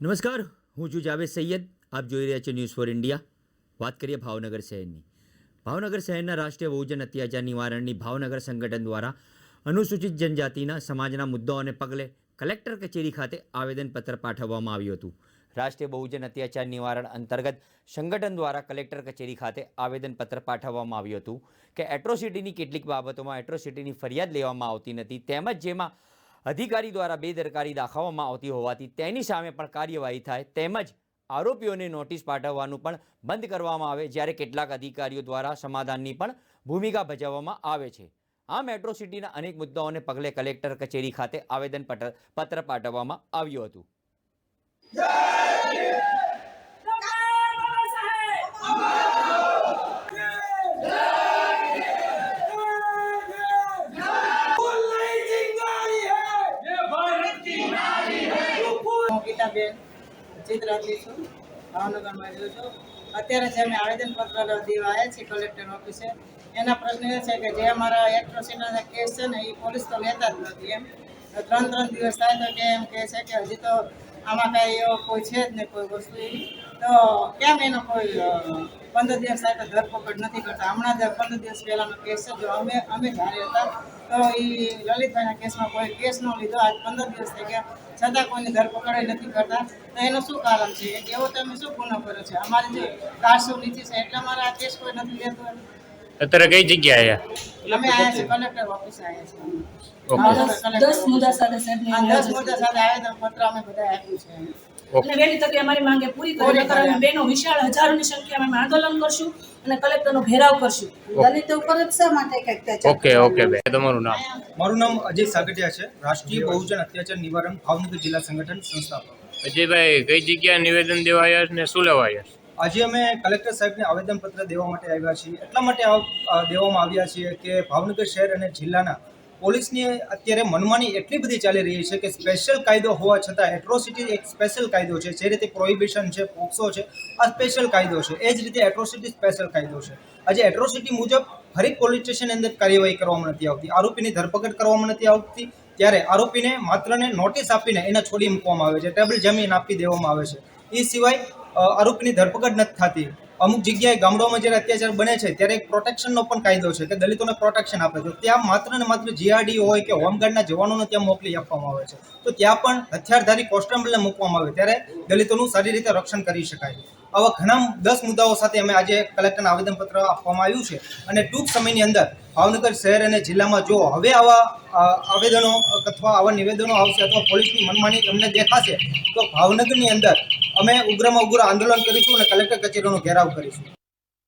નમસ્કાર, હું છું જાવેદ સૈયદ. આપ જોઈ રહ્યા છો ન્યૂઝ ફોર ઇન્ડિયા વાત કરીએ ભાવનગર શહેરની. ભાવનગર શહેરના રાષ્ટ્રીય બહુજન અત્યાચાર નિવારણની ભાવનગર સંગઠન દ્વારા અનુસૂચિત જનજાતિના સમાજના મુદ્દાઓને પગલે કલેક્ટર કચેરી ખાતે આવેદનપત્ર પાઠવવામાં આવ્યું હતું. રાષ્ટ્રીય બહુજન અત્યાચાર નિવારણ અંતર્ગત સંગઠન દ્વારા કલેક્ટર કચેરી ખાતે આવેદનપત્ર પાઠવવામાં આવ્યું હતું કે એટ્રોસિટીની કેટલીક બાબતોમાં એટ્રોસિટીની ફરિયાદ લેવામાં આવતી નથી. તેમજ જેમાં અધિકારી દ્વારા બેદરકારી દાખવવામાં આવતી હોવાથી તેની સામે પણ કાર્યવાહી થાય તેમજ આરોપીઓને નોટિસ પાઠવવાનું પણ બંધ કરવામાં આવે જ્યારે કેટલાક અધિકારીઓ દ્વારા સમાધાનની પણ ભૂમિકા ભજવવામાં આવે છે. આ મેટ્રો સિટીના અનેક મુદ્દાઓને પગલે કલેક્ટર કચેરી ખાતે આવેદન પત્ર પાઠવવામાં આવ્યું હતું. હું ગીતાબેન છું ભાવનગરમાં રહું છું. અત્યારે જે અમે આવેદનપત્ર દેવા આવ્યા છીએ કલેક્ટર ઓફિસે એના પ્રશ્ન એ છે કે જે અમારા એટ્રોસિટીના કેસ છે ને, એ પોલીસ તો લેતા જ નથી એમ. ત્રણ ત્રણ દિવસ થાય તો કે એમ કહે છે કે હજી તો આમાં કાંઈ એવો કોઈ છે જ નહીં, કોઈ વસ્તુ એવી. તો કેમ એનો કોઈ પંદર દિવસ સાહેબ ધરપકડ નથી કરતા. હમણાં જ પંદર દિવસ પહેલાનો કેસ છે જો અમે અમે ધારે હતા તો એ લલિતભાઈના કેસમાં કોઈ કેસ ન લીધો. આજ પંદર દિવસ થઈ ગયા. છતાં કોઈની ધરપકડ નથી કરતા. તો એનું શું કારણ છે? એવો તમે શું ગુનો કર્યો છે? અમારી જે કારસો નીચે છે એટલે અમારે આ કેસ કોઈ નથી લેતો. અત્યારે કઈ જગ્યાએ અમે આવ્યા છીએ કલેક્ટર ઓફિસે આવ્યા છીએ. દસ મુદ્દા સાથે સાહેબ દસ મુદ્દા સાથે આવેદન પત્ર અમે બધા આપ્યું છે. અને વહેલી તકે અમારી માંગે પૂરી કરી નકર અમે બહેનો વિશાળ હજારોની સંખ્યામાં અમે આંદોલન કરશું અને કલેક્ટરનો ઘેરાવ કરશું. દલિતો ઉપર જ શા માટે કંઈક ઓકે ઓકે બે તમારું નામ? મારું નામ અજય સાગટિયા છે. રાષ્ટ્રીય બહુજન અત્યાચાર નિવારણ ભાવનગર જિલ્લા સંગઠન સંસ્થાપક. અજયભાઈ કઈ જગ્યાએ નિવેદન દેવા આવ્યા છે ને શું લેવા આવ્યા છે? આજે અમે કલેક્ટર સાહેબને આવેદનપત્ર દેવા માટે આવ્યા છીએ. એટલા માટે દેવામાં આવ્યા છીએ કે ભાવનગર શહેર અને જિલ્લાના પોલીસની અત્યારે મનમાની એટલી બધી ચાલી રહી છે કે સ્પેશિયલ કાયદો હોવા છતાં એટ્રોસિટી એક સ્પેશિયલ કાયદો છે. જે રીતે પ્રોહિબિશન છે, પોક્સો છે, આ સ્પેશિયલ કાયદો છે. એ જ રીતે એટ્રોસિટી સ્પેશિયલ કાયદો છે. આજે એટ્રોસિટી મુજબ હરેક પોલીસ સ્ટેશનની અંદર કાર્યવાહી કરવામાં નથી આવતી. આરોપીની ધરપકડ કરવામાં નથી આવતી. ત્યારે આરોપીને માત્રને નોટિસ આપીને એને છોડી મૂકવામાં આવે છે. ટેબલ જમીન આપી દેવામાં આવે છે. એ સિવાય આરોપીની ધરપકડ નથી થતી. અમુક જગ્યાએ ગામડાઓમાં જ્યારે અત્યાચાર બને છે, ત્યારે એક પ્રોટેક્શનનો પણ કાયદો છે કે દલિતોને પ્રોટેક્શન આપે છે. ત્યાં માત્ર ને માત્ર જીઆરડી હોય કે હોમગાર્ડના જવાનોને ત્યાં મોકલી આપવામાં આવે છે. તો ત્યાં પણ હથિયારધારી કોન્સ્ટેબલને મૂકવામાં આવે, ત્યારે દલિતોનું સારી રીતે રક્ષણ કરી શકાય. આવા ઘણા દસ મુદ્દાઓ સાથે અમે આજે કલેક્ટરને આવેદનપત્ર આપવામાં આવ્યું છે. અને ટૂંક સમયની અંદર ભાવનગર શહેર અને જિલ્લામાં જો હવે આવા આવેદનો અથવા આવા નિવેદનો આવશે અથવા પોલીસની મનમાની તમને દેખાશે, તો ભાવનગરની અંદર અમે ઉગ્રમાં ઉગ્ર આંદોલન કરીશું અને કલેક્ટર કચેરીનો ઘેરાવ કરીશું.